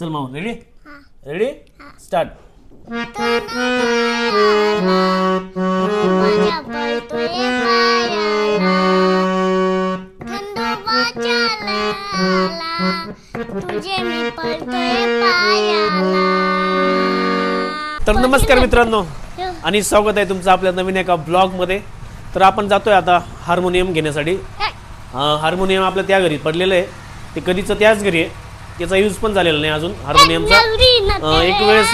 चल माऊ रेडी हा. रेडी स्टार्ट तुझे मी तर नमस्कार मित्रांनो. आणि स्वागत आहे तुमचं आपल्या नवीन एका ब्लॉगमध्ये तर आपण जातोय आता हार्मोनियम घेण्यासाठी. हे, हार्मोनियम आपल्या त्या घरी पडलेलं आहे. ते कधीचं त्याच घरी आहे. त्याचा यूज पण झालेला नाही अजून हार्मोनियमचा. एक वेळेस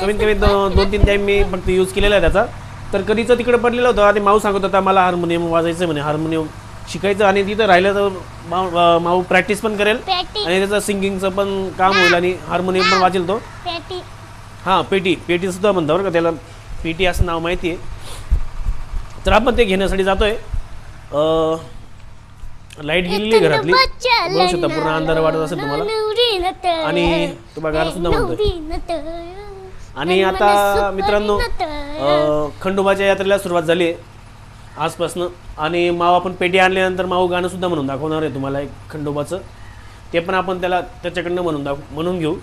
कमीत कमी दोन तीन टाइम मी फक्त यूज केलेला आहे त्याचा. तर कधीचं तिकडे पडलेलं होतं आणि माऊ सांगत होता मला हार्मोनियम वाजायचं म्हणे. हार्मोनियम शिकायचं आणि तिथं राहिलं तर माऊ प्रॅक्टिस पण करेल. आणि त्याचं सिंगिंगचं पण काम होईल आणि हार्मोनियम पण वाजेल तो. हां पेटी पेटी सुद्धा म्हणतो बरं का त्याला. पेटी असं नाव माहिती आहे तर आपण ते घेण्यासाठी जातोय. लाइट गेलेली आहे घरातली. बघू शकता पूर्ण अंधार वाटत असेल तुम्हाला. आणि तुम्हाला गाणं सुद्धा म्हणतोय आणि आता मित्रांनो खंडोबाच्या यात्रेला सुरुवात झाली आहे. आजपासनं. आणि माऊ आपण पेटी आणल्यानंतर माऊ गाणं सुद्धा म्हणून दाखवणार आहे तुम्हाला एक खंडोबाचं. ते पण आपण त्याला त्याच्याकडनं म्हणून दाख म्हणून घेऊ.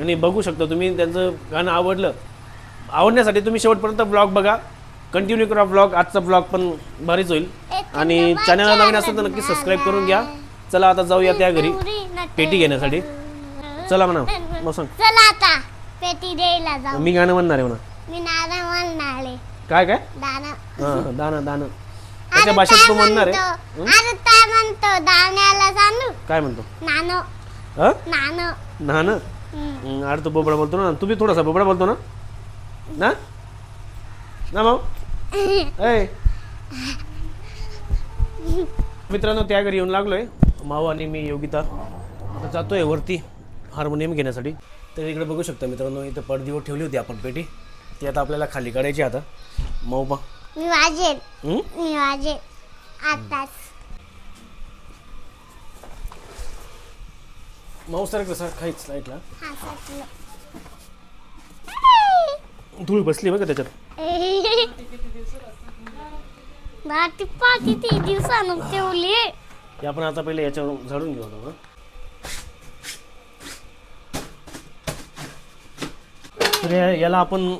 आणि बघू शकता तुम्ही त्यांचं गाणं आवडलं. आवडण्यासाठी तुम्ही शेवटपर्यंत ब्लॉग बघा. कंटिन्यू करा ब्लॉग आजचा ब्लॉग पण भारीच होईल. आणि चॅनलला नवीन असेल तर नक्की सबस्क्राईब करून घ्या. चला आता जाऊया त्या घरी. पेटी घेण्यासाठी. चला म्हणा. मग सांग. चला आता. पेटी द्यायला जाऊ. मी गाणं म्हणणार आहे म्हणा. मी नाना म्हणणारे काय काय? दाना हां दानं दानं त्याच्या भाषेत तू म्हणणार आहे. अरे काय म्हणतो? दाण्याला सांगू काय म्हणतो? नानो नानो ना ना हम्म. हं, अरे तू बोबडा बोलतो ना. तू बी थोडासा बोबडा बोलतो ना. ना? ना भाऊ ऐ. मित्रांनो त्या घरी येऊन लागलोय. माऊ आणि मी योगिता. आता जातोय वरती हार्मोनियम घेण्यासाठी. तर इकडे बघू शकता मित्रांनो इथं पडदीवर ठेवली होती आपण पेटी. ती आता आपल्याला खाली काढायची आता. माऊ पा. मी वाजेल हं? मी वाजेल आताच. माऊ सर कसं खाईच लाईटला. हा साचलं धूळ बसली बघा त्याच्यात. बाटी पाटी ती दिवसानं ठेवली हे आपण आता पहिले याच्यावर झाडून घेऊ आता, हं? तर या- याला आपण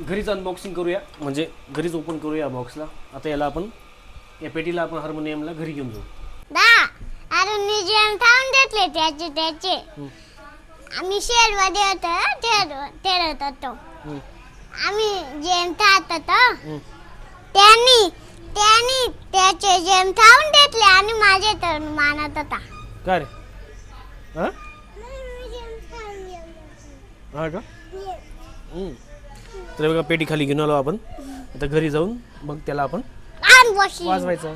घरीच अनबॉक्सिंग करूया. म्हणजे घरीच ओपन करूया बॉक्सला आता याला आपण या पेटीला आपण हार्मोनियमला घरी घेऊन जाऊ. दा अरे निजेम थांबून घेतले त्याचे त्याचे आम्ही शेडमध्ये होतो ठेवत होतो आम्ही जेम थात होतो. त्यांनी त्यांनी त्याचे जेम घेतले आणि माझे तर मानत होता. काय रे? हां? हा का. तर बघा पेटी खाली घेऊन आलो आपण. आता घरी जाऊन मग त्याला आपण बशी. वाजवायचं.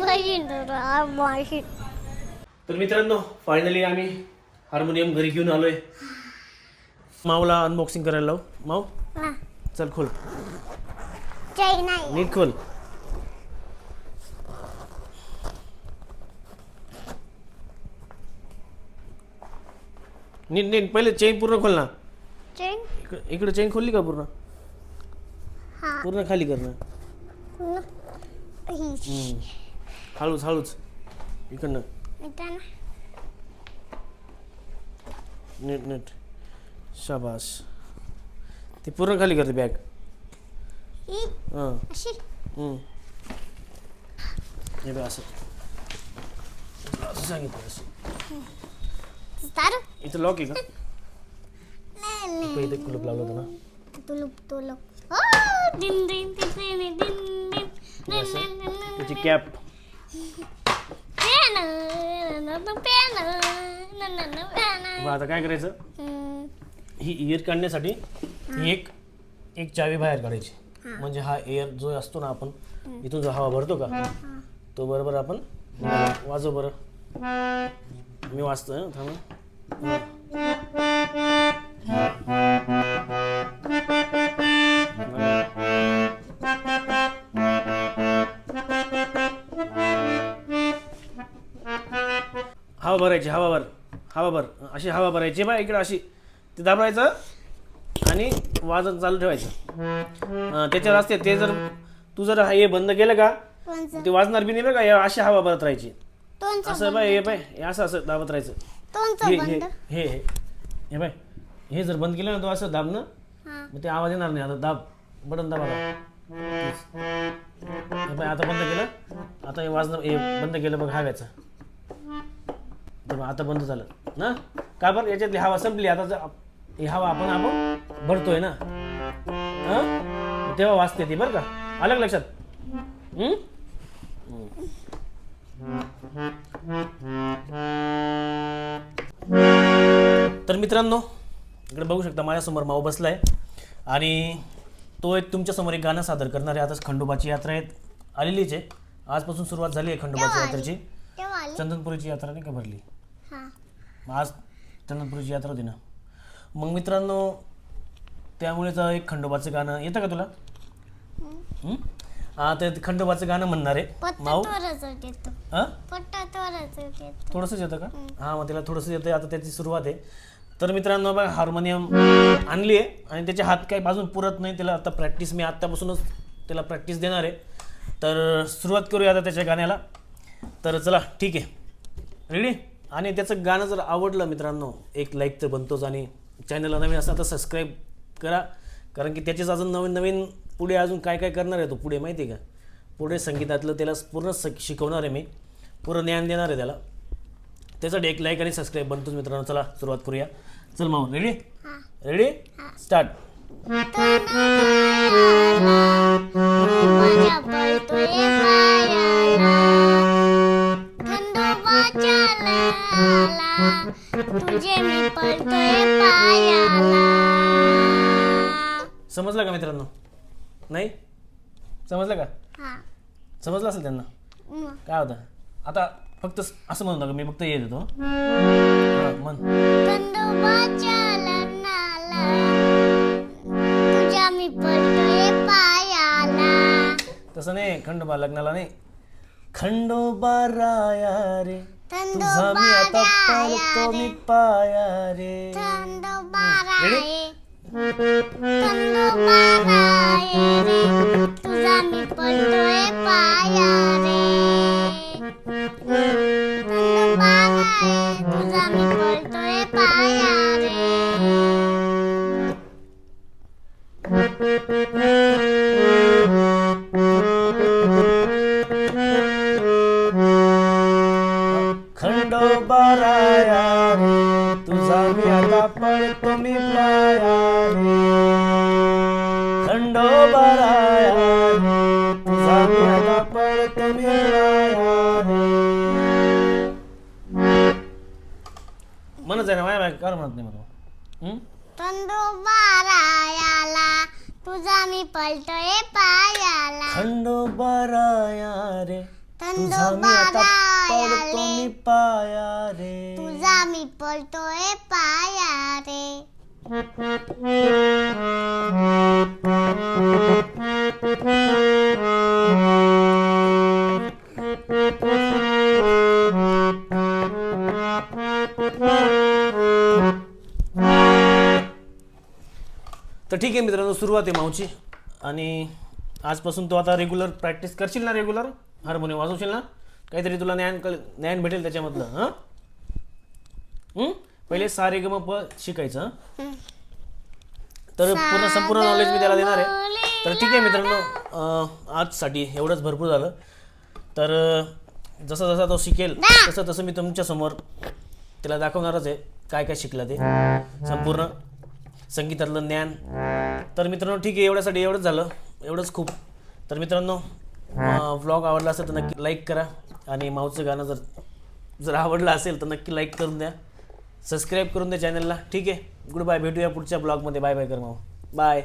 बशी बशी. तर मित्रांनो फायनली आम्ही हार्मोनियम घरी घेऊन आलोय. माऊला अनबॉक्सिंग करायला लावू. माऊ? चल खोल. नीट खोल. नीट नीट. पहिले चेन पूर्ण खोल ना. चैन इकडे चेन खोलली का पूर्ण? पूर्ण खाली कर ना. हळूच हळूच. इकडनं. नीट नीट. शाबास. ती पूर्ण खाली करते बॅग ही हां. अशी. हम्म. हे बघ असं. असं सांगितलं असं. तारू इथं लॉक आहे का? नाही नाही इथं इथं कुलूप लावलं होतं ना. तुलुप तुलुप ओ हे असं. त्याची कॅप पेन पेन पेन मग आता काय करायचं? ही इयर काढण्यासाठी ही. एक एक चावी बाहेर काढायची. म्हणजे हा एअर जो असतो ना आपण इथून जो हवा भरतो का तो बरोबर आपण वाजव बरं. मी वाचतोय हं, थांब. हवा भरायची हवा भर हवा भर. अशी हवा भरायची बा इकडे अशी. ते दाबायचं आणि वाजत चालू ठेवायचं. त्याच्यावर असते ते जर तू जर हे बंद केलं का ते वाजणार बी नाही हे अशी हवा भरत राहायची. असं बाय हे बाय हे असं असं दाबत राहायचं. हे हे बंद. हे हे हे बाय हे जर बंद केलं ना तो असं दाब ना हा. मग ते आवाज येणार नाही. आता दाब बटन दाबा. हे आता बंद केलं. आता हे वाजणं हे बंद केलं बघ हव्याचं तर आता बंद झालं. ना? का बरं? याच्यातली हवा संपली. आता ही हवा आपण आपण भरतोय ना? हं? तेव्हा वाजते ती बरं का? आलं लक्षात? तर मित्रांनो इकडे बघू शकता माझ्यासमोर माऊ बसलाय. आणि तो एक तुमच्यासमोर एक गाणं सादर करणार आहे आताच खंडोबाची यात्रा आहे आलेलीच आहे. आजपासून सुरुवात झाली आहे खंडोबाची यात्रेची. चंदनपुरीची यात्रा नाही का भरली? हा. आज चंदनपुरीची यात्रा होती ना. मग मित्रांनो त्यामुळेच एक खंडोबाचं गाणं येतं का तुला? हं? हा तर खंडोबाचं गाणं म्हणणार आहे. माऊ? येतो. हां? पट्टा तोरच येतो. थोडंसंच येतं का? हां मग त्याला थोडंसं येतं. आता त्याची सुरुवात आहे. तर मित्रांनो बघा हार्मोनियम आणली आहे आणि त्याचे हात काही बाजून पुरत नाही. त्याला आता प्रॅक्टिस मी आत्तापासूनच त्याला प्रॅक्टिस देणार आहे. तर सुरुवात करूया आता त्याच्या गाण्याला. तर चला ठीक आहे रेडी आणि त्याचं गाणं जर आवडलं मित्रांनो एक लाईक तर बनतोच आणि चॅनलला नवीन असता तर सबस्क्राईब करा कारण की त्याचेच अजून नवीन नवीन पुढे अजून काय काय करणार आहे तो पुढे माहिती आहे का पुढे संगीतातलं त्याला पूर्ण स शिकवणार आहे मी पूर्ण ज्ञान देणार आहे त्याला त्यासाठी एक लाईक आणि सबस्क्राईब बनतोच मित्रांनो चला सुरुवात करूया चल मग रेडी हा रेडी स्टार्ट माझ्या मी पायाला समजलं का मित्रांनो? नाही? समजलं का? हा. समजलं असेल त्यांना. काय होतं? आता फक्त स- असं म्हणू नका मी फक्त येत होतो हां म्हण. खंडोबाच्या लग्नाला तुझ्या मी पळतोय पायाला. तसं नाही खंडोबा लग्नाला नाही. खंडोबा राया रे. तुझा मी आता पळतो मी पाया रे म्हणत आहे ना माझ्या बाय काय म्हणत नाही मला तुझा मी पळतोय पायाला. खंडोबा राया रे तुझा मी आता पळतो मी पाया रे. तुझा मी पळतोय पाया रे. तर ठीक आहे मित्रांनो सुरुवात आहे माऊची. आणि आजपासून तू आता रेग्युलर प्रॅक्टिस करशील ना रेग्युलर हार्मोनियम वाजवशील ना? काहीतरी तुला ज्ञान कळ ज्ञान भेटेल त्याच्यामधलं हां? पहिले सा रे ग प शिकायचं हं? तर पूर्ण संपूर्ण नॉलेज मी त्याला देणार आहे. तर ठीक आहे मित्रांनो आजसाठी एवढंच भरपूर झालं. तर जसा जसा तो शिकेल तसं तसं मी तुमच्यासमोर त्याला दाखवणारच आहे काय काय शिकला ते. संपूर्ण संगीतातलं ज्ञान. तर मित्रांनो ठीक आहे एवढ्यासाठी एवढंच झालं. एवढंच खूप. तर मित्रांनो व्लॉग आवडला असेल तर नक्की लाईक करा. आणि माऊचं गाणं जर जर आवडलं असेल तर नक्की लाईक करून द्या. सबस्क्राईब करून द्या चॅनलला ठीक आहे? गुड बाय भेटूया पुढच्या ब्लॉगमध्ये बाय बाय कर माऊ. बाय